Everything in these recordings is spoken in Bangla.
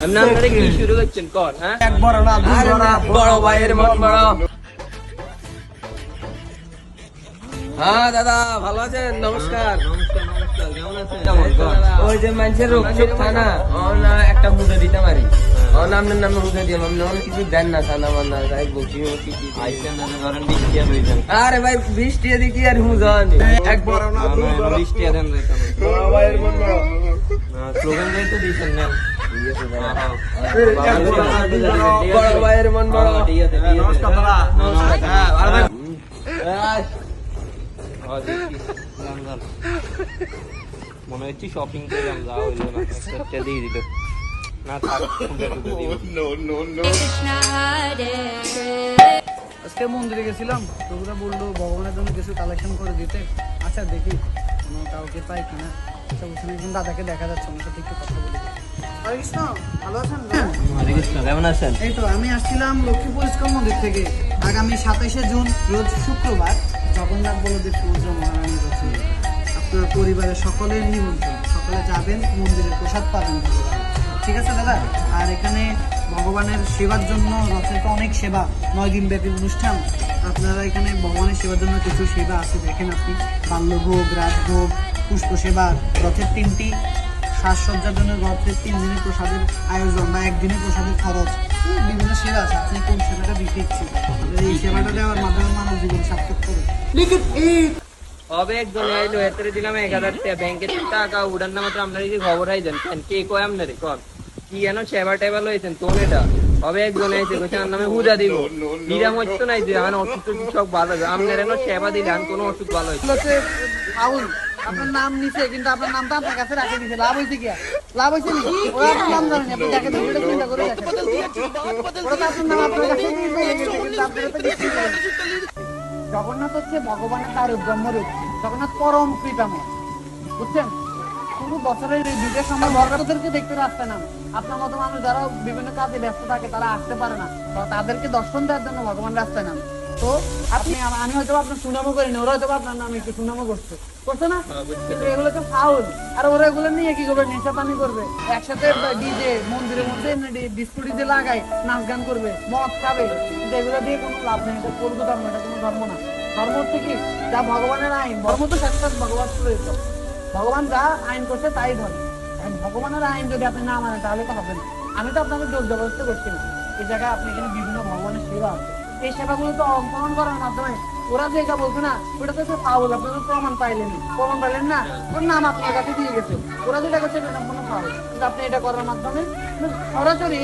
আপনি আপনারা কি শুরু করছেন? কর হ্যাঁ? এক বড় না দুই আরে বড় বড় ভাইয়ের বড়। হ্যাঁ দাদা ভালো আছেন? নমস্কার। নমস্কার নমস্কার কেমন আছেন? ওই যে মানুষের রোগ চোখ থানা। ও না একটা মুদে দিতে পারি। ও না আপনার নামে মুদে দিয়ে আপনি অনেক কিছু দেন না সাদা মান্না তাই বলছি ও কি কি আইসেন না আর হইছেন আরে ভাই আর এক বড় না দেন স্লোগান দিয়ে তো দিয়েছেন না। এক মন হচ্ছে শপিং করলাম আজকে মন্দিরে গেছিলাম, তো ওরা বলল, ভগবানের জন্য কিছু কালেকশন করে দিতে। আচ্ছা দেখি কোনো কাউকে পাই কিনা। আচ্ছা দাদাকে দেখা যাচ্ছে ওনার সাথে একটু কথা বলি। হরে কৃষ্ণ ভালো আছেন? হরে কৃষ্ণ কেমন আছেন? এই তো আমি আসছিলাম লক্ষ্মীপুর ইস্কন মন্দির থেকে। আগামী সাতাইশে জুন রোজ শুক্রবার জগন্নাথ বলদেব মহারানীর আপনার পরিবারের সকলের নিমন্ত্রণ। সকলে যাবেন মন্দিরের প্রসাদ পাবেন। ঠিক আছে দাদা? আর এখানে ভগবানের সেবার জন্য রথের তো অনেক সেবা নয় দিন ব্যাপী অনুষ্ঠান। আপনারা এখানে ভগবানের সেবার জন্য কিছু সেবা আছে দেখেন আপনি। বাল্যভোগ রাজভোগ পুষ্প সেবা রথের তিনটি সাজসজ্জার জন্য রথের তিন দিনের প্রসাদের আয়োজন বা একদিনের প্রসাদের খরচ। বিভিন্ন সেবা আছে। আপনি কোন সেবাটা দিতে ইচ্ছুক এই সেবাটা দেওয়ার মাধ্যমে মানব জীবন সার্থক করে। হবে একজন দিলাম এক হাজার টাকা। ব্যাংকে টাকা উড়ান না মাত্র আপনার কি খবর আইছেন। কেন কে কয় আপনারে? কর কি যেন সেবা টেবা লইছেন তোন এটা? হবে একজন আইছে কইছে আমার নামে হুদা দিব। নিরাম হচ্ছে নাই যে আমার অসুখ টসুখ সব ভালো হবে আপনার সেবা দিলে আমি কোনো অসুখ ভালো হয়েছে আপনার নাম নিছে, কিন্তু আপনার নামটা আপনার কাছে রাখে দিছে। লাভ হয়েছে কি? লাভ হয়েছে নি ওরা আপনার নাম আপনি চিন্তা করে আপনার নাম আপনার কাছে। জগন্নাথ হচ্ছে ভগবানের তার ব্রহ্ম রূপ। জগন্নাথ পরম কৃপাময়। বুঝছেন? শুধু বছরের এই দুইটার সময় ভগবানদেরকে দেখতে রাস্তা না আপনার মতো মানুষ যারা বিভিন্ন কাজে ব্যস্ত থাকে, তারা আসতে পারে না। তাদেরকে দর্শন দেওয়ার জন্য ভগবান রাস্তায় নাম। তো আপনি আমি হয়তো আপনার সুনামও করিনি ওরা হয়তো আপনার নামে একটু সুনামও করছে। করছে না? কিন্তু এগুলো তো ফাউল। আর ওরা এগুলো নিয়ে কি করবে? নেশা পানি করবে। একসাথে ডিজে মন্দিরের মধ্যে ডিস্কো ডিজে লাগায় নাচ গান করবে মদ খাবে। কিন্তু এগুলো দিয়ে কোনো লাভ নেই। এটা করব ধর্ম এটা কোনো ধর্ম না। ধর্ম হচ্ছে কি? যা ভগবানের আইন। ধর্ম তো সাক্ষাৎ ভগবান প্রয়োগ ভগবান যা আইন করছে তাই ধরে ভগবানের আইন যদি আপনি না মানেন তাহলে তো হবে না। আমি তো আপনাকে জোর জবরদস্তি করছি না। এই জায়গায় আপনি এখানে বিভিন্ন ভগবানের সেবা আছে। এই সেবাগুলো তো অংশগ্রহণ করার মাধ্যমে। ওরা যে এটা বলছে না, ওটা তো ফাউল আপনি তো প্রমাণ পাইলেন প্রমাণ পাইলেন না, ওর নাম আপনার কাছে দিয়ে গেছে। ওরা যেটা করছে, এটা সম্পূর্ণ ফাউল। কিন্তু আপনি এটা করার মাধ্যমে সরাসরি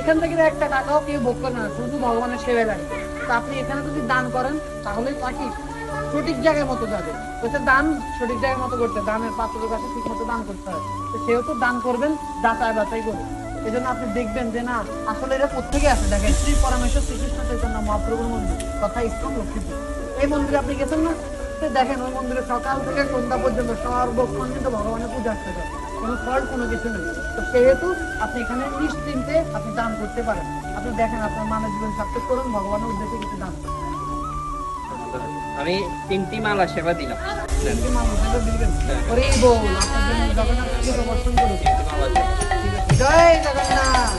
এখান থেকে একটা টাকাও কেউ ভোগ করে না, শুধু ভগবানের সেবায় লাগে তো আপনি এখানে যদি দান করেন, তাহলে তা কি? সঠিক জায়গায় মতো যাবে। হচ্ছে দান সঠিক জায়গায় মতো করতে। দানের পাত্রের কাছে ঠিক মতো দান করতে হয়। তো সেও তো দান করবেন যাচাই বাছাই করে। এই জন্য আপনি দেখবেন যে না আসলে এটা কোথেকে আসে? দেখেন শ্রী পরমেশ্বর শ্রীকৃষ্ণ চৈতন্য মহাপ্রভুর মন্দির তথা ইস্কন লক্ষ্মীপুর। এই মন্দিরে আপনি গেছেন না? দেখেন ওই মন্দিরে সকাল থেকে সন্ধ্যা পর্যন্ত সর্বক্ষণ কিন্তু ভগবানের পূজা আসতে যায় কোনো ফল কোনো কিছু নেই। তো সেহেতু আপনি এখানে নিশ্চিন্তে আপনি দান করতে পারেন। আপনি দেখেন আপনার মানব জীবন সার্থক করুন ভগবানের উদ্দেশ্যে কিছু দান আমি তিনটি মালা সেবা দিলাম। তিনটি ওরে বল আপনার জন্য জগন্নাথকে প্রদর্শন করুন মালা সেবা।